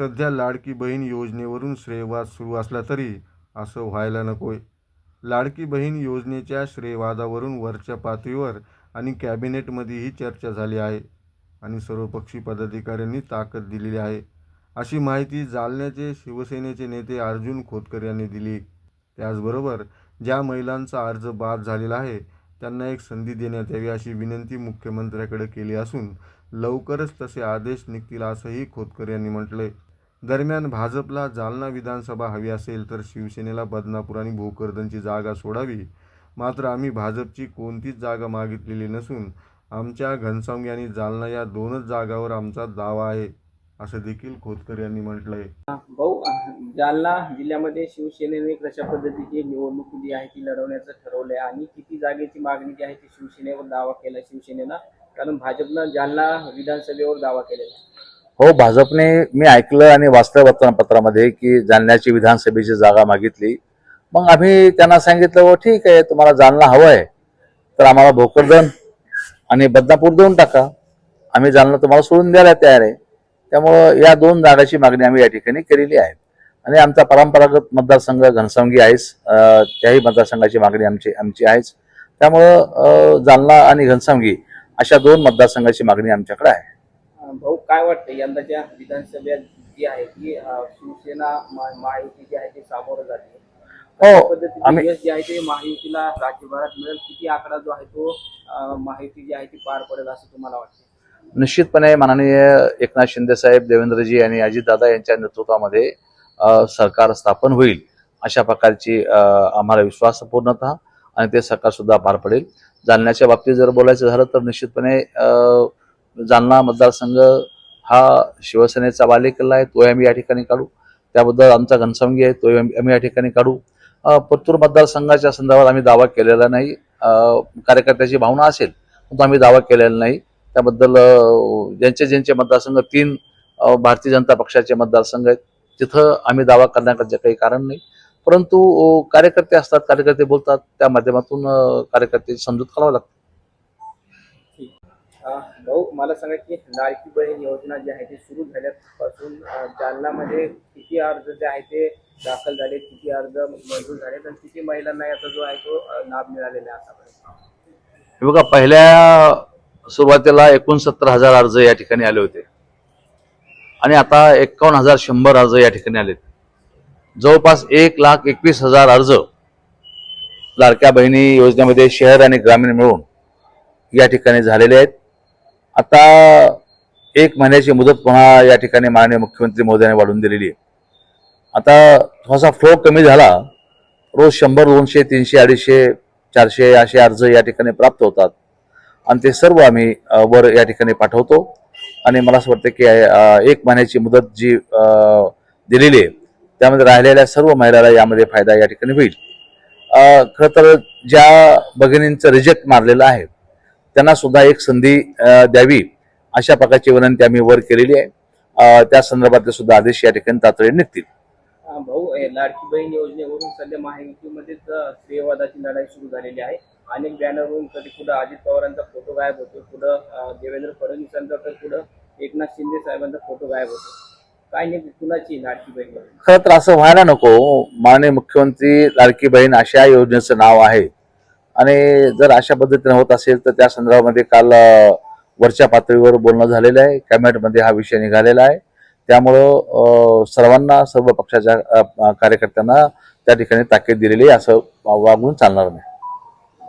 सध्या लाडकी बहीण योजनेवरून श्रेयवाद सुरू असला तरी असं व्हायला नकोय. लाडकी बहीण योजनेच्या श्रेयवादावरून वरच्या पातळीवर आणि कॅबिनेटमध्येही चर्चा झाली आहे आणि सर्वपक्षी पदाधिकाऱ्यांनी ताकद दिलेली आहे. अशी माहिती जालन्याचे शिवसेनेचे नेते अर्जुन खोतकर यांनी दिली. त्याचबरोबर ज्या महिलांचा अर्ज बाद झालेला आहे त्यांना एक संधी देण्यात यावी अशी विनंती मुख्यमंत्र्याकडे केली असून लवकरच तसे आदेश निघतील असंही खोतकर यांनी म्हटलंय. दरम्यान भाजपला जालना विधानसभा हवी असेल तर शिवसेनेला बदनापूर आणि भोकरदनची जागा सोडावी. मात्र आम्ही भाजपची कोणतीच जागा मागितलेली नसून आमच्या घनसावंगी आणि जालना या दोनच जागावर आमचा दावा आहे असं देखील खोतकर यांनी म्हटलंय. भाऊ जालना जिल्ह्यामध्ये शिवसेनेने कशा पद्धतीची निवडणूक जी आहे ती लढवण्याचं ठरवलंय आणि किती जागेची मागणी जी आहे ती शिवसेनेवर दावा केला शिवसेनेनं? कारण भाजपनं जालना विधानसभेवर दावा केलेला आहे. हो भाजपने मी ऐकलं आणि वास्तव वर्तमानपत्रामध्ये की जालन्याची विधानसभेची जागा मागितली. मग आम्ही त्यांना सांगितलं हो ठीक आहे तुम्हाला जालना हवं आहे तर आम्हाला भोकरदन आणि बदनापूर देऊन टाका. आम्ही जालना तुम्हाला सोडून द्यायला तयार आहे. त्यामुळं या दोन जागाची मागणी आम्ही या ठिकाणी केलेली आहे. आणि आमचा परंपरागत मतदारसंघ घनसंगी आहेच. त्याही मतदारसंघाची मागणी आमची आमची आहेच. त्यामुळं जालना आणि घनसावंगी अशा दोन मतदारसंघाची मागणी आमच्याकडे आहे. भाऊ काय वाटतं यंदाच्या विधानसभेत जी आहे ती शिवसेना महायुती जी आहे ती सामोरं जाते. हो, जे आहे ते महायुतीला राज्यभरात मिळेल. किती आकडा जो आहे तो अं, महायुती जी आहे ती पार पडेल असं तुम्हाला वाटतं निश्चितपणे माननीय एकनाथ शिंदे साहेब देवेंद्रजी आणि अजितदादा यांच्या नेतृत्वामध्ये सरकार स्थापन होईल अशा प्रकारची आम्हाला विश्वास पूर्णतः आणि ते सरकार सुद्धा पार पडेल. जालन्याच्या बाबतीत जर बोलायचं झालं तर निश्चितपणे जालना मतदारसंघ हा शिवसेनेचा बालेकिल्ला आहे तोही आम्ही या ठिकाणी काढू. त्याबद्दल आमचा घनसंगी आहे तोही आम्ही या ठिकाणी काढू. पत्तूर परतूर मतदारसंघाच्या संदर्भात आम्ही दावा केलेला नाही. कार्यकर्त्याची भावना असेल तो आम्ही दावा केलेला नाही. त्याबद्दल ज्यांचे ज्यांचे मतदारसंघ तीन भारतीय जनता पक्षाचे मतदारसंघ आहेत. तिथं आम्ही दावा करण्याचं काही कारण नाही. परंतु कार्यकर्ते असतात कार्यकर्ते बोलतात. त्या माध्यमातून कार्यकर्त्याची समजूत करावं लागतं. भाऊ मला सांगा की लाडकी बहीण योजना जी आहे ती सुरू झाल्यापासून जालनामध्ये किती अर्ज जे आहे ते दाखल झाले किती अर्ज मंजूर झाले आणि किती महिलांना याचा जो आहे तो लाभ मिळालेला आहे आतापर्यंत? हे बघा पहिल्या सुरुवातीला एकोणसत्तर हजार अर्ज या ठिकाणी आले होते. आणि आता एकावन्न हजार शंभर अर्ज या ठिकाणी आले जवळपास एक लाख एकवीस हजार अर्ज लाडक्या बहिणी योजनेमध्ये शहर आणि ग्रामीण मिळून या ठिकाणी झालेले आहेत. आता एक महिन्याची मुदत पुन्हा या ठिकाणी माननीय मुख्यमंत्री महोदयाने वाढवून दिलेली आहे. आता थोडासा फ्लो कमी झाला रोज शंभर दोनशे तीनशे अडीचशे चारशे असे अर्ज या ठिकाणी प्राप्त होतात. आणि ते सर्व आम्ही वर या ठिकाणी पाठवतो. आणि मला असं वाटतं की एक महिन्याची मुदत जी दिलेली आहे त्यामध्ये राहिलेल्या सर्व महिलाला यामध्ये फायदा या ठिकाणी होईल. खरं तर ज्या भगिनींचं रिजेक्ट मारलेलं आहे त्यांना सुद्धा एक संधी द्यावी अशा प्रकारची विनंती आम्ही वर केलेली आहे. त्या संदर्भातले सुद्धा आदेश या ठिकाणी तातडीने निघतील. भाऊ लाडकी बहीण योजनेवरून सध्या महायुतीमध्येच अं, स्त्रीवादाची लढाई सुरू झालेली आहे. अनेक बॅनरवरून कधी कुठं अजित पवारांचा फोटो गायब होतो कुठं देवेंद्र फडणवीसांचा तर कुठं एकनाथ शिंदे साहेबांचा फोटो गायब होतो. काय नाही कुणाची लाडकी बहीण? खरं तर असं व्हायला नको. माननीय मुख्यमंत्री लाडकी बहीण अशा योजनेचं नाव आहे. आणि जर अशा पद्धतीने होत असेल तर त्या संदर्भामध्ये काल वरच्या पातळीवर बोलणं झालेलं आहे. कॅबिनेटमध्ये हा विषय निघालेला आहे. त्यामुळं सर्वांना सर्व पक्षाच्या कार्यकर्त्यांना त्या ठिकाणी ताकीद दिलेली आहे असं वागून चालणार नाही.